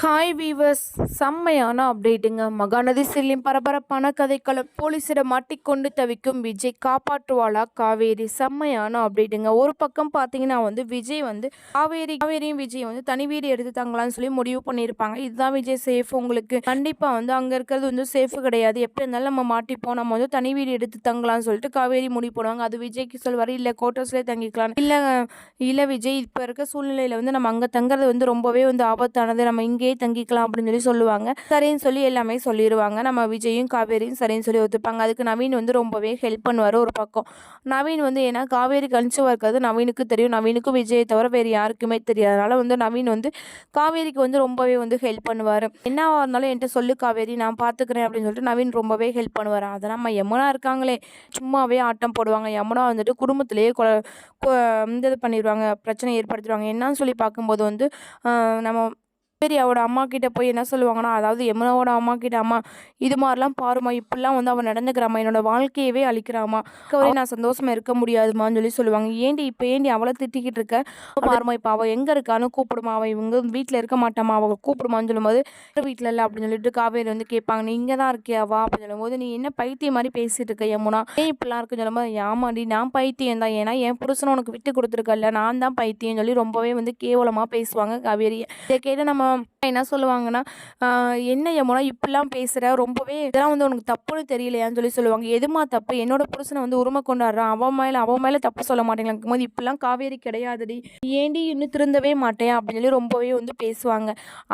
Hi viewers செம்மையான அப்டேட்டுங்க மகாநதி செல்லும் பரபரப்பான கதைக்களம். போலீஸிடம் மாட்டிக்கொண்டு தவிக்கும் விஜய் காப்பாற்றுவாளா? காவேரி. செம்மையான அப்டேட்டுங்க ஒரு பக்கம் பார்த்தீங்கன்னா வந்து விஜய் வந்து காவேரி காவேரியும் விஜய் வந்து தனி வீடு எடுத்து தங்கலாம்னு சொல்லி முடிவு பண்ணியிருப்பாங்க. இதுதான் விஜய் சேஃப் உங்களுக்கு. கண்டிப்பாக வந்து அங்கே இருக்கிறது வந்து சேஃப் கிடையாது. எப்படி இருந்தாலும் நம்ம மாட்டிப்போம். நம்ம வந்து தனி வீடு எடுத்து தங்கலாம்னு சொல்லிட்டு காவேரி முடிவு பண்ணுவாங்க. அது விஜய்க்கு சொல்வார் இல்லை கோட்டர்ஸ்லேயே தங்கிக்கலாம். இல்லை இல்லை விஜய் இப்போ இருக்க சூழ்நிலையில் வந்து நம்ம அங்கே தங்குறது வந்து ரொம்பவே வந்து ஆபத்தானது. நம்ம இங்கே இங்கேயே தங்கிக்கலாம் அப்படின்னு சொல்லி சொல்லுவாங்க. சரின்னு சொல்லி எல்லாமே சொல்லிடுவாங்க நம்ம விஜயும் காவேரியும் சரின்னு சொல்லி ஒத்துப்பாங்க. அதுக்கு நவீன் வந்து ரொம்பவே ஹெல்ப் பண்ணுவார் ஒரு பக்கம். நவீன் வந்து ஏன்னா காவேரி கணிச்சுவா இருக்கிறது நவீனுக்கு தெரியும். நவீனுக்கும் விஜயை தவிர வேறு யாருக்குமே தெரியாதனால வந்து நவீன் வந்து காவேரிக்கு வந்து ரொம்பவே வந்து ஹெல்ப் பண்ணுவார். என்னவா இருந்தாலும் என்கிட்ட சொல்லு காவேரி நான் பார்த்துக்கிறேன் அப்படின்னு சொல்லிட்டு நவீன் ரொம்பவே ஹெல்ப் பண்ணுவார். அதை நம்ம யமுனா இருக்காங்களே சும்மாவே ஆட்டம் போடுவாங்க. யமுனா வந்துட்டு குடும்பத்திலேயே கொ இந்த இது பண்ணிடுவாங்க பிரச்சனை ஏற்படுத்திடுவாங்க. என்னன்னு சொல்லி பார்க்கும்போது வந்து நம்ம அவட அம்மா கிட்ட போய் என்ன சொல்லுவாங்கன்னா அதாவது யமுனாவோட அம்மா கிட்ட அம்மா இது மாதிரிலாம் பாருமா இப்படிலாம் வந்து அவன் நடந்துக்கிறாமா என்னோட வாழ்க்கையவே அழிக்கிறாமா கவரை நான் சந்தோஷமா இருக்க முடியாதுமான்னு சொல்லி சொல்லுவாங்க. ஏண்டி இப்போ ஏண்டி அவளை திட்டிக்கிட்டு இருக்க? பாருமா இப்போ அவள் எங்கே இருக்கான்னு கூப்பிடுமா அவள் இவங்க வீட்டில் இருக்க மாட்டாமா அவள் கூப்பிடுமான்னு சொல்லும்போது வீட்டில் இல்லை அப்படின்னு சொல்லிட்டு காவேரி வந்து கேட்பாங்க. நீ இங்கே தான் இருக்கியா வா அப்படின்னு சொல்லும்போது நீ என்ன பைத்தியம் மாதிரி பேசிட்டு இருக்க யமுனா? ஏன் இப்படிலாம் இருக்குன்னு சொல்லும்போது ஆமாடி நான் பைத்தியம் தான். ஏன்னா என் புருஷனை உனக்கு விட்டு கொடுத்துருக்கல நான் தான் பைத்தியம் சொல்லி ரொம்பவே வந்து கேவலமாக பேசுவாங்க காவேரி. இதை கேட்டு நம்ம என்ன சொல்லுவாங்கன்னா என்ன யமுனா இப்படிலாம் பேசுகிற ரொம்பவே இதெல்லாம் வந்து உனக்கு தப்புன்னு தெரியலையான்னு சொல்லி சொல்லுவாங்க. எதுமா தப்பு? என்னோட புருஷனை வந்து உரிமை கொண்டாடுறான். அவன் மேலே அவன் மேலே தப்பு சொல்ல மாட்டேங்கிறாங்க போது இப்படிலாம் காவேரி கிடையாதுடி. ஏண்டி இன்னும் திருந்தவே மாட்டேன்? அப்படின்னு சொல்லி ரொம்பவே வந்து பேசுவாங்க.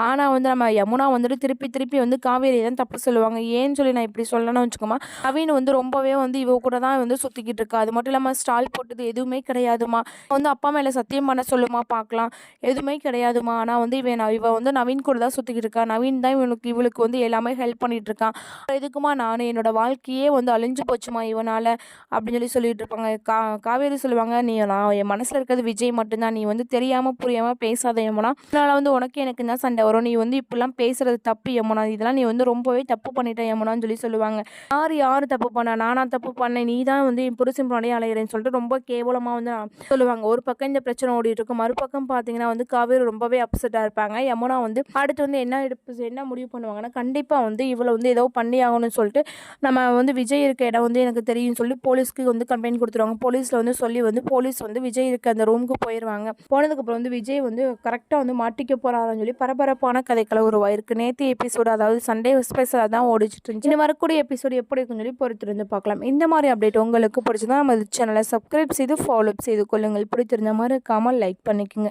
ஆனால் வந்து நம்ம யமுனா வந்துட்டு திருப்பி திருப்பி வந்து காவேரி தான் தப்பு சொல்லுவாங்க. ஏன்னு சொல்லி நான் இப்படி சொல்லணும்னு வச்சுக்கோமா நவீன் வந்து ரொம்பவே வந்து இவ கூட தான் வந்து சுற்றிக்கிட்டு இருக்கா. அது மட்டும் இல்லாமல் ஸ்டால் போட்டது எதுவுமே கிடையாதுமா. வந்து அப்பா மேலே சத்தியம் பண்ண சொல்லுமா பார்க்கலாம். எதுவுமே கிடையாதுமா. ஆனால் வந்து இவன் இவன் வந்து நவீன் கூட தான் சுற்றிக்கிட்டு இருக்கா. நவீன் தான் இவனுக்கு இவளுக்கு வந்து எல்லாமே ஹெல்ப் பண்ணிட்டு இருக்கான் எதுக்குமா நான் என்னோட வாழ்க்கையே வந்து அழிஞ்சு போச்சுமா இவனால் அப்படின்னு சொல்லி சொல்லிட்டு இருப்பாங்க. கா காவேரி சொல்லுவாங்க நீ நான் என் மனசில் இருக்கிறது விஜய் மட்டும்தான். நீ வந்து தெரியாமல் புரியாமல் பேசாத யமுனா. அதனால் வந்து உனக்கு எனக்கு தான் சண்டை வரும்? நீ வந்து இப்படிலாம் பேசுறது தப்பு யமுனா. இதெல்லாம் நீ வந்து ரொம்பவே தப்பு பண்ணிட்ட யமுனான்னு சொல்லி சொல்லுவாங்க. யார் யார் தப்பு பண்ணா? நானா தப்பு பண்ணேன். நீ தான் வந்து என் புருஷன் பின்னாடியே அலையிறேன்னு சொல்லிட்டு ரொம்ப கேவலமாக வந்து நான் சொல்லுவாங்க. ஒரு பக்கம் இந்த பிரச்சனை ஓடிட்டு இருக்கும் மறுபக்கம் பார்த்தீங்கன்னா வந்து காவேரி ரொம்பவே அப்செட்டாக இருப்பாங்க. யமுனா வந்து அடுத்து வந்து என்ன எடுப்பு என்ன முடிவு பண்ணுவாங்கன்னா கண்டிப்பாக வந்து இவ்வளோ வந்து ஏதோ பண்ணி ஆகணும்னு சொல்லிட்டு நம்ம வந்து விஜய் இருக்க இடம் வந்து எனக்கு தெரியும்னு சொல்லி போலீஸ்க்கு வந்து கம்ப்ளைண்ட் கொடுத்துருவாங்க. போலீஸில் வந்து சொல்லி வந்து போலீஸ் வந்து விஜய் இருக்க அந்த ரூமுக்கு போயிடுவாங்க போனதுக்கப்புறம் வந்து விஜய் வந்து கரெக்டாக வந்து மாட்டிக்க போகிறாருன்னு சொல்லி பரபரப்பான கதைக்களை உருவாயிருக்கு. நேற்று எபிசோடு அதாவது சண்டே ஸ்பெஷலாக தான் ஓடிச்சிட்டு இருந்துச்சு. இன்னும் வரக்கூடிய எபிசோடு எப்படி இருக்குன்னு சொல்லி பொறுத்திருந்து பார்க்கலாம். இந்த மாதிரி அப்டேட் உங்களுக்கு பிடிச்சதா நம்ம சேனலை சப்ஸ்கிரைப் செய்து ஃபாலோ செய்து கொள்ளுங்கள். பிடிச்சிருந்த மாதிரி இருக்காமல் லைக் பண்ணிக்கோங்க.